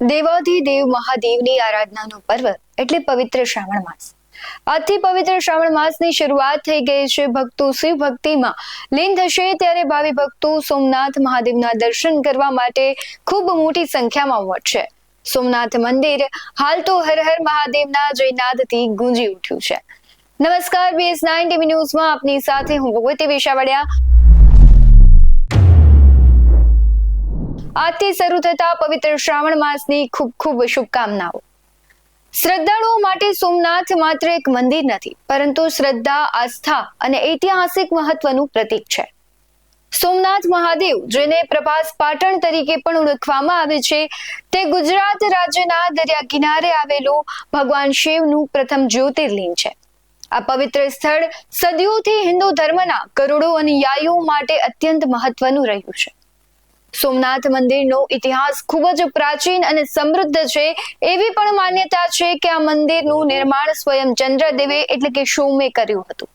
દેવાધિદેવ મહાદેવની આરાધનાનું પર્વ એટલે પવિત્ર શ્રાવણ માસ. આજથી પવિત્ર શ્રાવણ માસની શરૂઆત થઈ ગઈ છે. ભક્તો શિવ ભક્તિમાં લીન થશે ત્યારે ભાવિ ભક્તો સોમનાથ મહાદેવના દર્શન કરવા માટે ખૂબ મોટી સંખ્યામાં ઉમટશે સોમનાથ મંદિર હાલ તો હર હર મહાદેવના જયનાદથી ગુંજી ઉઠ્યું છે. નમસ્કાર બીએસ નાઇન ટીવી ન્યૂઝમાં આપની સાથે હું ભગવતી વિશાવડિયા. આજથી શરૂ થતા પવિત્ર શ્રાવણ માસની ખૂબ ખૂબ શુભકામનાઓ. શ્રદ્ધાળુઓ માટે સોમનાથ માત્ર એક મંદિર નથી, પરંતુ શ્રદ્ધા, આસ્થા અને ઐતિહાસિક મહત્વનું પ્રતીક છે. સોમનાથ મહાદેવ, જેને પ્રભાસ પાટણ તરીકે પણ ઓળખવામાં આવે છે, તે ગુજરાત રાજ્યના દરિયા કિનારે આવેલું ભગવાન શિવનું પ્રથમ જ્યોતિર્લિંગ છે. આ પવિત્ર સ્થળ સદીઓથી હિન્દુ ધર્મના કરોડો અનુયાયીઓ માટે અત્યંત મહત્વનું રહ્યું છે. સોમનાથ મંદિરનો ઇતિહાસ ખૂબ જ પ્રાચીન અને સમૃદ્ધ છે. એવી પણ માન્યતા છે કે આ મંદિરનું નિર્માણ સ્વયં ચંદ્રદેવે એટલે કે સોમે કર્યું હતું.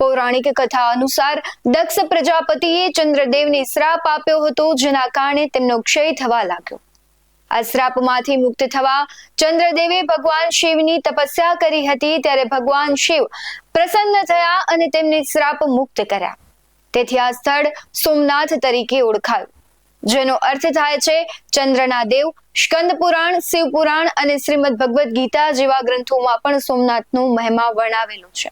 પૌરાણિક કથા અનુસાર દક્ષ પ્રજાપતિએ ચંદ્રદેવને શ્રાપ આપ્યો હતો, જેના કારણે તેમનો ક્ષય થવા લાગ્યો. આ શ્રાપમાંથી મુક્ત થવા ચંદ્રદેવે ભગવાન શિવની તપસ્યા કરી હતી, ત્યારે ભગવાન શિવ પ્રસન્ન થયા અને તેમને શ્રાપ મુક્ત કર્યા. તેથી આ સ્થળ સોમનાથ તરીકે ઓળખાયું. જેનો અર્થ થાય છે ચંદ્રના દેવ, સ્કંદ પુરાણ, શિવ પુરાણ અને શ્રીમદ ભગવદ્ ગીતા જેવા ગ્રંથોમાં પણ સોમનાથનો મહિમા વર્ણવેલો છે.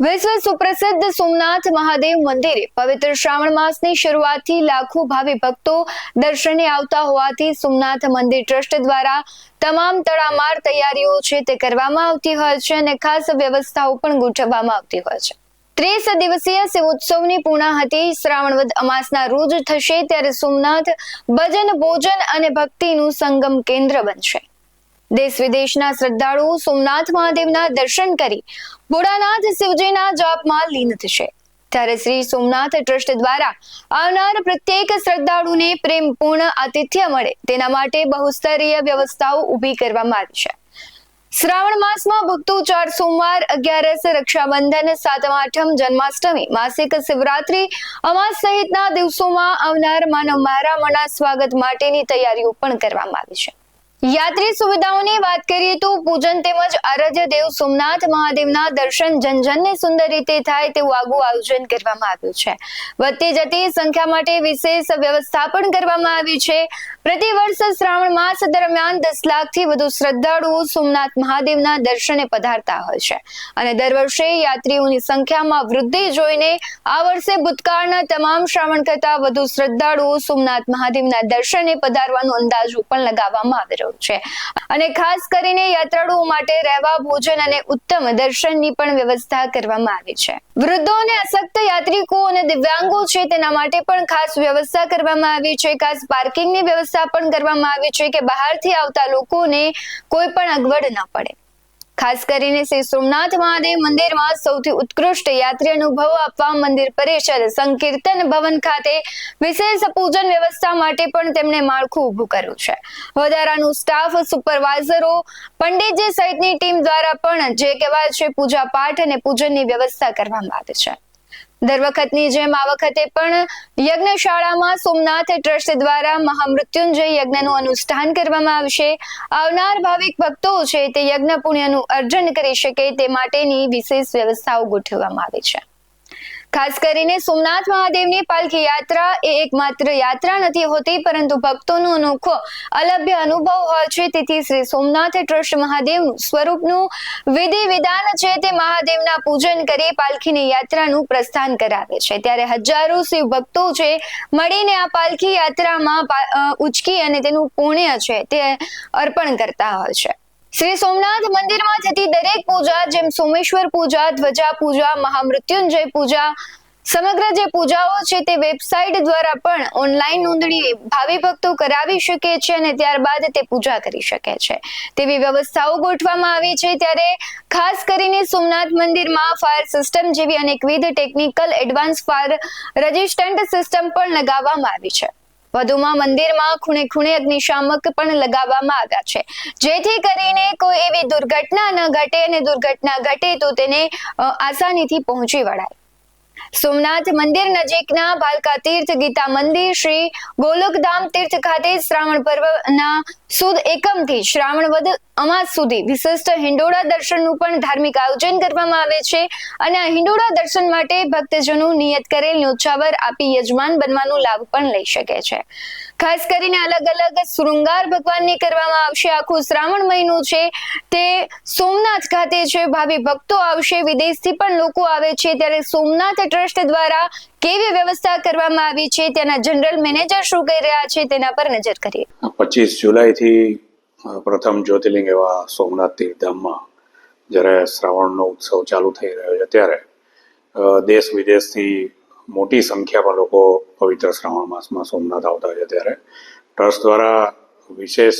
વિશ્વ સુપ્રસિદ્ધ સોમનાથ મહાદેવ મંદિરે પવિત્ર શ્રાવણ માસની શરૂઆતથી લાખો ભાવિ ભક્તો દર્શને આવતા હોવાથી સોમનાથ મંદિર ટ્રસ્ટ દ્વારા તમામ તડામાર તૈયારીઓ છે તે કરવામાં આવતી હોય છે અને ખાસ વ્યવસ્થાઓ પણ ગોઠવવામાં આવતી હોય છે. ત્રીસ દિવસીય શિવોત્સવની પૂર્ણાહતિ શ્રાવણવદ અમાસના રોજ થશે ત્યારે સોમનાથ ભજન, ભોજન અને ભક્તિનું સંગમ કેન્દ્ર બનશે. દેશ વિદેશના શ્રદ્ધાળુઓ સોમનાથ મહાદેવના દર્શન કરી ભોળાનાથ શિવજીના જાપમાં લીન થશે. ત્યારે શ્રી સોમનાથ ટ્રસ્ટ દ્વારા આવનાર પ્રત્યેક શ્રદ્ધાળુને પ્રેમપૂર્ણ આતિથ્ય મળે. તેના માટે બહુસ્તરીય વ્યવસ્થાઓ ઊભી કરવામાં આવી છે. શ્રાવણ માસમાં ભક્તો ચાર સોમવાર, અગિયારસ રક્ષાબંધન, સાતમ આઠમ જન્માષ્ટમી, માસિક શિવરાત્રી અમાસ સહિતના દિવસોમાં આવનાર માનવ મહારામણા સ્વાગત માટેની તૈયારીઓ પણ કરવામાં આવી છે. યાત્રી સુવિધાઓની વાત કરીએ તો પૂજન તેમજ આરાધ્ય દેવ સોમનાથ મહાદેવના દર્શન જનજનને સુંદર રીતે થાય તેવું આગવું આયોજન કરવામાં આવ્યું છે. વધતી જતી સંખ્યા માટે વિશેષ વ્યવસ્થા પણ કરવામાં આવી છે. પ્રતિ વર્ષ શ્રાવણ માસ દરમિયાન દસ લાખથી વધુ શ્રદ્ધાળુઓ સોમનાથ મહાદેવના દર્શને પધારતા હોય છે. અને દર વર્ષે યાત્રીઓની સંખ્યામાં વૃદ્ધિ જોઈને આ વર્ષે ભૂતકાળના તમામ શ્રાવણ કરતા વધુ શ્રદ્ધાળુઓ સોમનાથ મહાદેવના દર્શને પધારવાનો અંદાજો પણ લગાવવામાં આવી રહ્યો છે. અને ખાસ કરીને યાત્રાળુઓ માટે રહેવા, ભોજન અને ઉત્તમ દર્શનની પણ વ્યવસ્થા કરવામાં આવી છે. વૃદ્ધો અને અશક્ત યાત્રિકો અને દિવ્યાંગો છે તેના માટે પણ ખાસ વ્યવસ્થા કરવામાં આવી છે. ખાસ પાર્કિંગની વ્યવસ્થા પણ કરવામાં આવી છે કે બહારથી આવતા લોકોને કોઈ પણ અગવડ ન પડે. ખાસ કરીને શ્રી સોમનાથ મહાદેવ મંદિરમાં સૌથી ઉત્કૃષ્ટ યાત્રી અનુભવ આપવા મંદિર પરિષદ સંકીર્તન ભવન ખાતે વિશેષ પૂજન વ્યવસ્થા માટે પણ તેમણે માળખું ઊભું કર્યું છે. વધારાનું સ્ટાફ સુપરવાઇઝરો પંડિતજી સહિતની ટીમ દ્વારા પણ જે કહેવાય છે પૂજા પાઠ અને પૂજનની વ્યવસ્થા કરવામાં આવે છે. દર વખતની જેમ આ વખતે પણ યજ્ઞશાળામાં સોમનાથ ટ્રસ્ટ દ્વારા મહામૃત્યુંજય યજ્ઞનું અનુષ્ઠાન કરવામાં આવશે. આવનાર ભાવિક ભક્તો છે તે યજ્ઞ પુણ્યનું અર્જન કરી શકે તે માટેની વિશેષ વ્યવસ્થાઓ ગોઠવવામાં આવી છે. ખાસ કરીને સોમનાથ મહાદેવની પાલખી યાત્રા એ એકમાત્ર યાત્રા નથી હોતી, પરંતુ ભક્તોનો અનોખો અલભ્ય અનુભવ હોય છે. તેથી શ્રી સોમનાથ ટ્રસ્ટ મહાદેવ સ્વરૂપનું વિધિ વિધાન છે તે મહાદેવના પૂજન કરી પાલખીની યાત્રાનું પ્રસ્થાન કરાવે છે. ત્યારે હજારો શિવ ભક્તો છે, મળીને આ પાલખી યાત્રામાં ઉચકી અને તેનું પુણ્ય છે તે અર્પણ કરતા હોય છે. શ્રી સોમનાથ મંદિરમાં થતી દરેક પૂજા જેમ સોમેશ્વર પૂજા, ધ્વજા પૂજા, મહામૃત્યુંજય પૂજા, સમગ્ર જે પૂજાઓ છે તે વેબસાઇટ દ્વારા પણ ઓનલાઈન નોંધણી ભાવિ ભક્તો કરાવી શકે છે અને ત્યારબાદ તે પૂજા કરી શકે છે. તેવી વ્યવસ્થાઓ ગોઠવવામાં આવી છે ત્યારે ખાસ કરીને સોમનાથ મંદિરમાં ફાયર સિસ્ટમ જેવી અનેકવિધ technical advance fire resistant system પણ લગાવવામાં આવી છે. વધુમાં મંદિરમાં ખૂણે ખૂણે અગ્નિશામક પણ લગાવવામાં આવ્યા છે. જેથી કરીને કોઈ એવી દુર્ઘટના ન ઘટે અને દુર્ઘટના ઘટે તો તેને આસાનીથી પહોંચી વળાય. સોમનાથ મંદિર નજીકના ભાલકા તીર્થ ગીતા મંદિર શ્રી ગોલકધામ તીર્થ ખાતે શ્રાવણ પર્વના સુદ એકમથી શ્રાવણ વદ અમાસ સુધી વિશિષ્ટ હિંડોળા દર્શનનું પણ ધાર્મિક આયોજન કરવામાં આવે છે. અને હિંડોળા દર્શન માટે ભક્તજનો નિયત કરેલ ન્યોછાવર આપી યજમાન બનવાનો લાભ પણ લઈ શકે છે. ખાસ કરીને અલગ અલગ શૃંગાર ભગવાનની કરવામાં આવશે. આખું શ્રાવણ મહિનો છે તે સોમનાથ ખાતે છે. ભાવિ ભક્તો આવશે. વિદેશથી પણ લોકો આવે છે. ત્યારે સોમનાથ ટ્રસ્ટ દ્વારા કેવી વ્યવસ્થા કરવામાં આવી છે? તેના જનરલ મેનેજર શું કહી રહ્યા છે? તેના પર નજર કરીએ. પચીસ જુલાઈથી પ્રથમ જ્યોતિર્લિંગ એવા સોમનાથ તીર્થધામમાં જ્યારે શ્રાવણનો ઉત્સવ ચાલુ થઈ રહ્યો છે ત્યારે દેશ વિદેશથી મોટી સંખ્યામાં લોકો પવિત્ર શ્રાવણ માસમાં સોમનાથ આવતા છે ત્યારે. ટ્રસ્ટ દ્વારા વિશેષ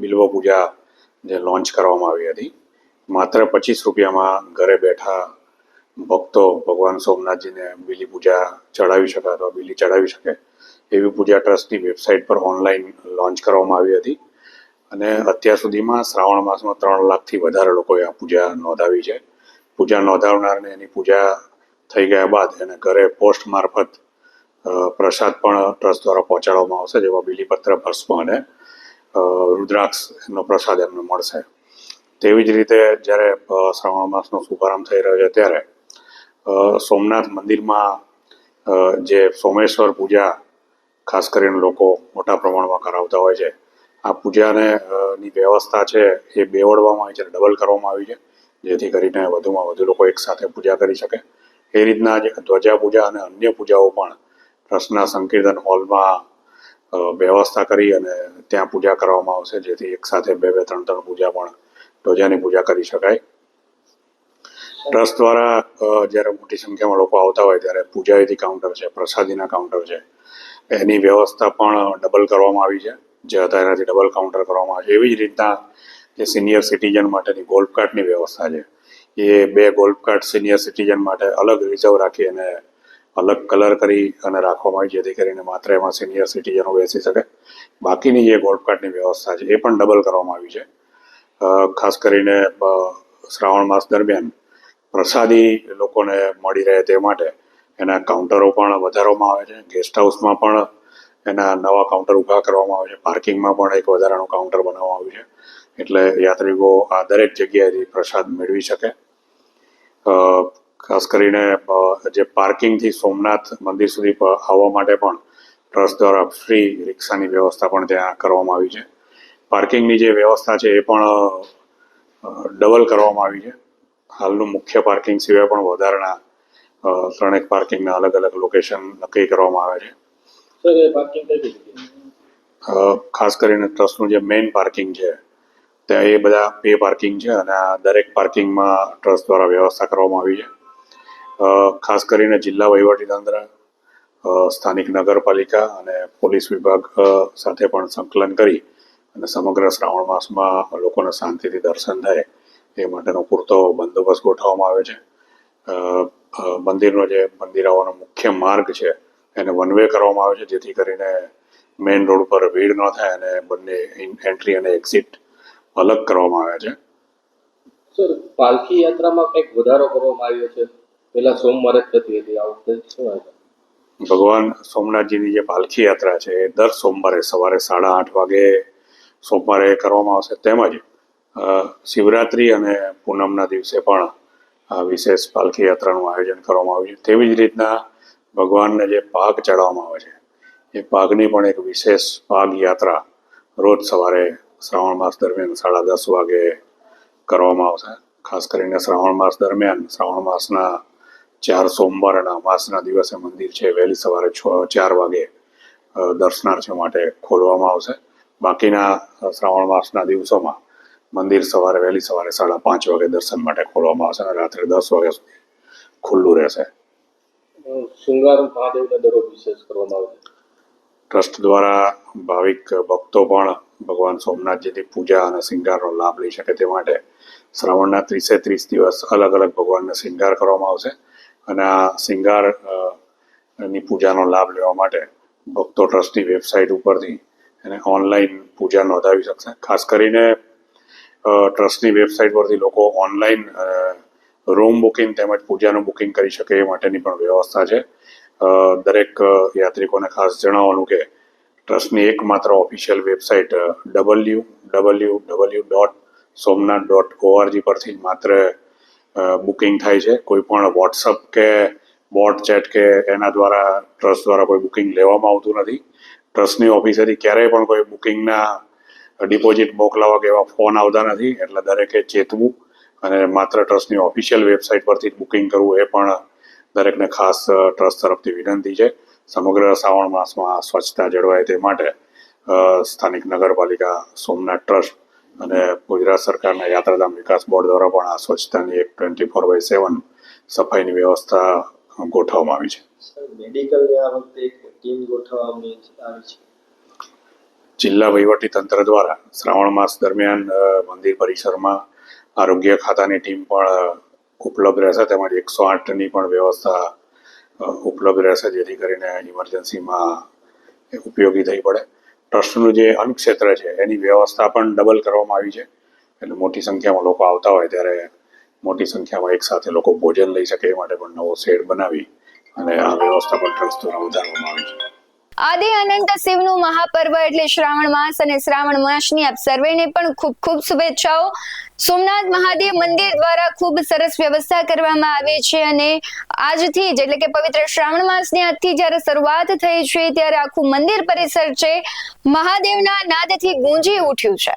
બિલ્વ પૂજા જે લોન્ચ કરવામાં આવી હતી. માત્ર પચીસ રૂપિયામાં ઘરે બેઠા ભક્તો ભગવાન સોમનાથજીને બીલી પૂજા ચડાવી શકે અથવા બીલી ચડાવી શકે એવી પૂજા ટ્રસ્ટની વેબસાઇટ પર ઓનલાઈન લોન્ચ કરવામાં આવી હતી. અને અત્યાર સુધીમાં શ્રાવણ માસમાં ત્રણ લાખથી વધારે લોકોએ આ પૂજા નોંધાવી છે. પૂજા નોંધાવનારને એની પૂજા થઈ ગયા બાદ એને ઘરે પોસ્ટ મારફત પ્રસાદ પણ ટ્રસ્ટ દ્વારા પહોંચાડવામાં આવશે, જેમાં બીલીપત્ર ભસ્મ અને રુદ્રાક્ષ એનો પ્રસાદ એમને મળશે. તેવી જ રીતે જ્યારે શ્રાવણ માસનો શુભારંભ થઈ રહ્યો છે ત્યારે સોમનાથ મંદિરમાં જે સોમેશ્વર પૂજા ખાસ કરીને લોકો મોટા પ્રમાણમાં કરાવતા હોય છે, આ પૂજાને ની વ્યવસ્થા છે એ બેવડવામાં આવી છે ડબલ કરવામાં આવી છે, જેથી કરીને વધુમાં વધુ લોકો એકસાથે પૂજા કરી શકે. એ રીતના જ ધ્વજા પૂજા અને અન્ય પૂજાઓ પણ ટ્રસ્ટના સંકીર્તન હોલમાં વ્યવસ્થા કરી અને ત્યાં પૂજા કરવામાં આવશે, જેથી એકસાથે બે બે, ત્રણ ત્રણ પૂજા પણ ધ્વજાની પૂજા કરી શકાય. ટ્રસ્ટ દ્વારા જ્યારે મોટી સંખ્યામાં લોકો આવતા હોય ત્યારે પૂજાવિધિ કાઉન્ટર છે, પ્રસાદીના કાઉન્ટર છે. એની વ્યવસ્થા પણ ડબલ કરવામાં આવી છે. જે હતા એનાથી ડબલ કાઉન્ટર કરવામાં આવે છે. એવી જ રીતના જે સિનિયર સિટીઝન માટેની ગોલ્ફ કાર્ટની વ્યવસ્થા છે. એ બે ગોલ્ફ કાર્ટ સિનિયર સિટીઝન માટે અલગ રિઝર્વ રાખી અને અલગ કલર કરી અને રાખવામાં આવી, જેથી કરીને માત્ર એમાં સિનિયર સિટીઝનો બેસી શકે. બાકીની જે ગોલ્ફ કાર્ટની વ્યવસ્થા છે, એ પણ ડબલ કરવામાં આવી છે. ખાસ કરીને શ્રાવણ માસ દરમિયાન પ્રસાદી લોકોને મળી રહે તે માટે. એના કાઉન્ટરો પણ વધારવામાં આવે છે. ગેસ્ટ હાઉસમાં પણ એના નવા કાઉન્ટર ઊભા કરવામાં આવે છે. પાર્કિંગમાં પણ એક વધારાનું કાઉન્ટર બનાવવામાં આવ્યું છે. એટલે યાત્રિકો આ દરેક જગ્યાએથી પ્રસાદ મેળવી શકે. ખાસ કરીને જે પાર્કિંગથી સોમનાથ મંદિર સુધી આવવા માટે પણ ટ્રસ્ટ દ્વારા ફ્રી રિક્ષાની વ્યવસ્થા પણ ત્યાં કરવામાં આવી છે. પાર્કિંગની જે વ્યવસ્થા છે એ પણ ડબલ કરવામાં આવી છે. હાલનું મુખ્ય પાર્કિંગ સિવાય પણ વધારાના ત્રણેક પાર્કિંગના અલગ અલગ લોકેશન નક્કી કરવામાં આવે છે. ખાસ કરીને ટ્રસ્ટનું જે મેઇન પાર્કિંગ છે ત્યાં એ બધા પે પાર્કિંગ છે અને આ દરેક પાર્કિંગમાં ટ્રસ્ટ દ્વારા વ્યવસ્થા કરવામાં આવી છે. ખાસ કરીને જિલ્લા વહીવટીતંત્ર સ્થાનિક નગરપાલિકા અને પોલીસ વિભાગ સાથે પણ સંકલન કરી અને સમગ્ર શ્રાવણ માસમાં લોકોને શાંતિથી દર્શન થાય. એ માટેનો પૂરતો બંદોબસ્ત ગોઠવવામાં આવે છે. મંદિરનો જે મંદિર આવવાનો મુખ્ય માર્ગ છે એને વન વે કરવામાં આવે છે જેથી કરીને મેઇન રોડ પર ભીડ ન થાય અને બંને એન્ટ્રી અને એક્ઝિટ અલગ કરવામાં આવે છે. સર પાલખી યાત્રામાં કંઈક વધારો કરવામાં આવ્યો છે? પેલા સોમવારે જ થતી હતી આ વખતે શું ભગવાન સોમનાથજીની જે પાલખી યાત્રા છે એ દર સોમવારે સવારે સાડા આઠ વાગે સોમવારે કરવામાં આવશે. તેમજ શિવરાત્રી અને પૂનમના દિવસે પણ વિશેષ પાલખી યાત્રાનું આયોજન કરવામાં આવ્યું છે. તેવી જ રીતના ભગવાનને જે પાક ચડાવવામાં આવે છે, એ પાકની પણ એક વિશેષ પાક યાત્રા રોજ સવારે શ્રાવણ માસ દરમિયાન સાડા દસ વાગે કરવામાં આવશે. ખાસ કરીને શ્રાવણ માસ દરમિયાન, શ્રાવણ માસના ચાર સોમવાર અને અમાસના દિવસે મંદિર છે, વહેલી સવારે છ, ચાર વાગે દર્શનાર્થીઓ માટે ખોલવામાં આવશે. બાકીના શ્રાવણ માસના દિવસોમાં મંદિર સવારે વહેલી સવારે સાડા પાંચ વાગે દર્શન માટે ખોલવામાં આવશે અને રાત્રે દસ વાગ્યા સુધી ખુલ્લું રહેશે. શૃંગાર મહાદેવને દરરોજ વિશેષ કરવામાં આવે ટ્રસ્ટ દ્વારા ભાવિક ભક્તો પણ ભગવાન સોમનાથજીની પૂજા અને શૃંગારનો લાભ લઈ શકે તે માટે શ્રાવણના ત્રીસે ત્રીસ દિવસ અલગ અલગ ભગવાનને શૃંગાર કરવામાં આવશે અને આ શૃંગારની પૂજાનો લાભ લેવા માટે ભક્તો ટ્રસ્ટની વેબસાઇટ ઉપરથી એને ઓનલાઈન પૂજા નોંધાવી શકશે. ખાસ કરીને ટ્રસ્ટની વેબસાઇટ પરથી લોકો ઓનલાઈન રૂમ બુકિંગ તેમજ પૂજાનું બુકિંગ કરી શકે એ માટેની પણ વ્યવસ્થા છે. દરેક યાત્રિકોને ખાસ જણાવવાનું કે ટ્રસ્ટની એકમાત્ર official website W W W dot Somnath dot ORG પરથી માત્ર બુકિંગ થાય છે. કોઈ પણ વોટ્સઅપ કે બોટ ચેટ કે એના દ્વારા, ટ્રસ્ટ દ્વારા કોઈ બુકિંગ લેવામાં આવતું નથી. ટ્રસ્ટની ઓફિસેથી ક્યારેય પણ કોઈ બુકિંગના ડિપોઝિટ મોકલાવવા કે એવા ફોન આવતા નથી, એટલે દરેકે ચેતવું અને માત્ર ટ્રસ્ટની ઓફિશિયલ વેબસાઇટ પરથી બુકિંગ કરવું એ પણ દરેકને ખાસ ટ્રસ્ટ તરફથી વિનંતી છે. સમગ્ર શ્રાવણ માસમાં સ્વચ્છતા જળવાય તે માટે સ્થાનિક નગરપાલિકા, સોમનાથ ટ્રસ્ટ અને ગુજરાત સરકારના યાત્રાધામ વિકાસ બોર્ડ દ્વારા પણ આ સ્વચ્છતાની એક ટ્વેન્ટી ફોર બાય સેવન સફાઈની વ્યવસ્થા ગોઠવવામાં આવી છે. મેડિકલ આ વખતે ટીમ ગોઠવવામાં આવી છે. જિલ્લા તંત્ર દ્વારા શ્રાવણ માસ દરમિયાન મંદિર પરિસરમાં આરોગ્ય ખાતાની ટીમ પણ ઉપલબ્ધ રહેશે. તેમજ એકસો આઠની પણ વ્યવસ્થા ઉપલબ્ધ રહેશે, જેથી કરીને ઇમરજન્સીમાં ઉપયોગી થઈ પડે. ટ્રસ્ટનું જે અન્નક્ષેત્ર છે, એની વ્યવસ્થા પણ ડબલ કરવામાં આવી છે. એટલે મોટી સંખ્યામાં લોકો આવતા હોય ત્યારે મોટી સંખ્યામાં એકસાથે લોકો ભોજન લઈ શકે એ માટે પણ નવો શેડ બનાવી અને આ વ્યવસ્થા પણ ટ્રસ્ટ દ્વારા વધારવામાં આવી છે. આદિ અનંત શિવનું મહાપર્વ એટલે શ્રાવણ માસ અને શ્રાવણ માસની આપ સર્વેને પણ ખૂબ ખૂબ શુભેચ્છાઓ. સોમનાથ મહાદેવ મંદિર દ્વારા ખૂબ સરસ વ્યવસ્થા કરવામાં આવી છે અને આજથી જ એટલે કે પવિત્ર શ્રાવણ માસની આજથી જ્યારે શરૂઆત થઈ છે ત્યારે આખું મંદિર પરિસર છે. મહાદેવના નાદથી ગુંજી ઉઠ્યું છે.